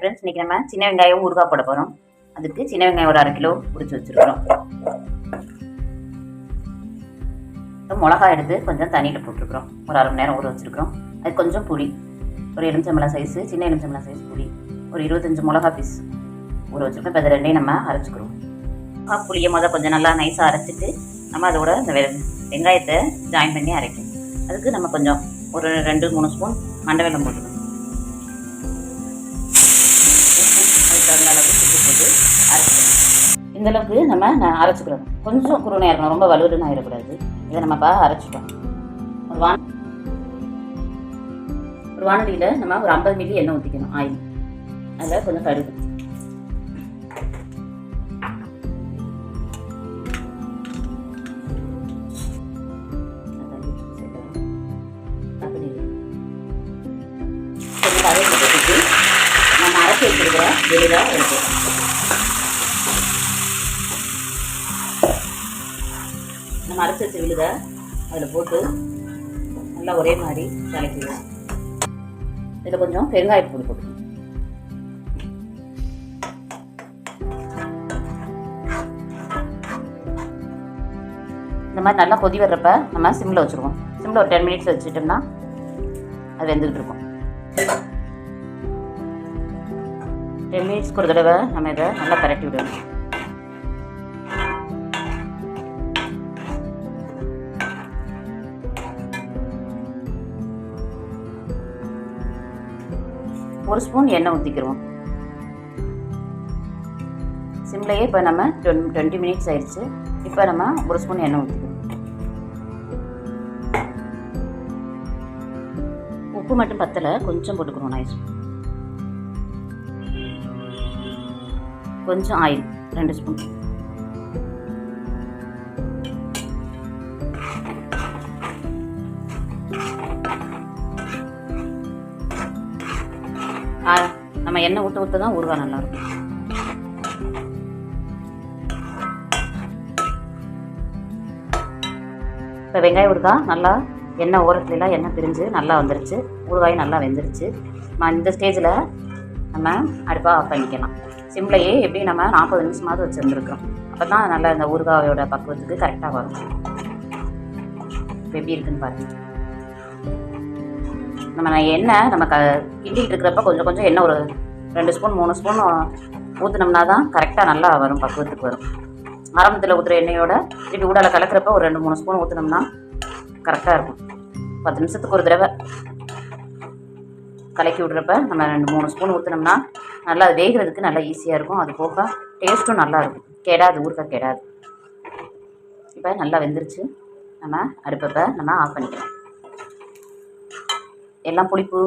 Friends இன்றைக்கி நம்ம சின்ன வெங்காயம் ஊறுகாய் போட போகிறோம் அதுக்கு சின்ன வெங்காயம் ஒரு அரை கிலோ பிடிச்சி வச்சுருக்கிறோம். மிளகா எடுத்து கொஞ்சம் தண்ணியில் போட்டிருக்கிறோம். ஒரு அரை மணி நேரம் ஊற வச்சுருக்கிறோம். அது கொஞ்சம் புளி. ஒரு எலுமிச்சம்பழம் சைஸு சின்ன எலுமிச்சம்பழம் சைஸ் புளி. ஒரு இருபத்தஞ்சி மிளகா பீஸ் ஊற வச்சுருக்கோம் இப்போ அதை ரெண்டையும் நம்ம அரைச்சிக்கிறோம். புளியை மொதல் கொஞ்சம் நல்லா நைஸாக அரைச்சிட்டு நம்ம அதோட இந்த வெங்காயத்தை ஜாயின் பண்ணி அரைக்கணும். அதுக்கு நம்ம கொஞ்சம் ஒரு ரெண்டு மூணு ஸ்பூன் மண்டை வெள்ளம் போட்டுக்கணும். இந்த அளவுக்கு நம்ம அரைச்சிக்கிறோம். கொஞ்சம் குருணையாக இருக்கணும். ரொம்ப வலுவலுன்னு ஆயிடக்கூடாது. இதை நம்ம பா அரைச்சிட்டோம். ஒரு வான ஒரு வானொலியில் நம்ம ஒரு ஐம்பது மில்லி எண்ணெய் ஊற்றிக்கணும் ஆயில். அதில் கொஞ்சம் கடுகு. கொஞ்சம் நம்ம அரைச்சி வச்சிருக்கிற வெளியாக எடுத்து நம்ம அரைச்சி வச்ச விழுத அதில் போட்டு நல்லா ஒரே மாதிரி கலக்கிடுவோம் இதில் கொஞ்சம் பெருங்காயப்பொடி போட்டுக்கணும் இந்த மாதிரி நல்லா கொதி வர்றப்ப நம்ம சிம்மில் வச்சுருவோம். சிம்மில் ஒரு டென் மினிட்ஸ் வச்சுட்டோம்னா அது வெந்துக்கிட்டு இருக்கும். டென் மினிட்ஸ்க்கு ஒரு தடவை நம்ம இதை நல்லா பரட்டி விடணும். ஒரு ஸ்பூன் எண்ணெய் ஊற்றிக்கிறோம் சிம்லையே இப்போ நம்ம டொன் டுவெண்ட்டி மினிட்ஸ் ஆயிடுச்சு. இப்போ நம்ம ஒரு ஸ்பூன் எண்ணெய் ஊற்றிக்கிறோம் உப்பு மட்டும் பத்தலை கொஞ்சம் போட்டுக்கிறோம் நைஸ் கொஞ்சம் ஆயில் ரெண்டு ஸ்பூன். நம்ம எண்ணெய் ஊற்ற விட்டு தான் ஊறுகாய் நல்லாயிருக்கும் இப்போ வெங்காயம் ஊறுகாய் நல்லா எண்ணெய் ஓரத்துலலாம் எண்ணெய் பிரிஞ்சு நல்லா வந்துருச்சு. ஊறுகாயும் நல்லா வெந்துருச்சு. நம்ம இந்த ஸ்டேஜில் நம்ம அடுப்பாக ஆஃப் பண்ணிக்கலாம். சிம்லையே எப்படி நம்ம நாற்பது நிமிஷமாவது வச்சுருந்துருக்கோம் அப்போ தான் நல்லா இந்த ஊறுகாயோட பக்குவத்துக்கு கரெக்டாக வரும். இப்போ எப்படி இருக்குன்னு பாருங்கள் நம்ம எண்ணெய் நம்ம க கிண்டிகிட்டு இருக்கிறப்ப கொஞ்சம் கொஞ்சம் எண்ணெய் ஒரு ரெண்டு ஸ்பூன் மூணு ஸ்பூன் ஊற்றுனோம்னா தான் கரெக்டாக நல்லா வரும் பக்குவத்துக்கு வரும். ஆரம்பத்தில் ஊற்றுற எண்ணெயோட திருப்பி ஊடால கலக்கிறப்ப ஒரு ரெண்டு மூணு ஸ்பூன் ஊற்றினோம்னா கரெக்டாக இருக்கும். பத்து நிமிஷத்துக்கு ஒரு தடவை கலக்கி விட்றப்ப நம்ம ரெண்டு மூணு ஸ்பூன் ஊற்றினோம்னா நல்லா அது வேகிறதுக்கு நல்லா ஈஸியாக இருக்கும். அது போக டேஸ்ட்டும் நல்லா இருக்கும். கெடாது ஊறுகாய் கெடாது. இப்போ நல்லா வெந்துருச்சு. நம்ம அடுப்பப்போ நம்ம ஆஃப் பண்ணிக்கலாம். எல்லாம் புளிப்பு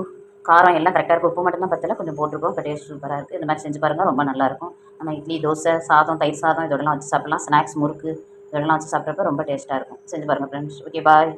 காரம் எல்லாம் கரெக்டாக இருக்கும். உப்பு மட்டும்தான் பத்தல கொஞ்சம் போட்டிருக்கோம். இப்போ டேஸ்ட் சூப்பராக இருக்குது இந்த மாதிரி செஞ்சு பாருங்கள் ரொம்ப நல்லாயிருக்கும் நம்ம இட்லி தோசை சாதம் தயிர் சாதம் இதோடலாம் வச்சு சாப்பிட்லாம். ஸ்நாக்ஸ் முறுக்கு இதெல்லாம் வச்சு சாப்பிட்றப்ப ரொம்ப டேஸ்ட்டாக இருக்கும். செஞ்சு பாருங்கள் ஃப்ரெண்ட்ஸ் ஓகே பாய்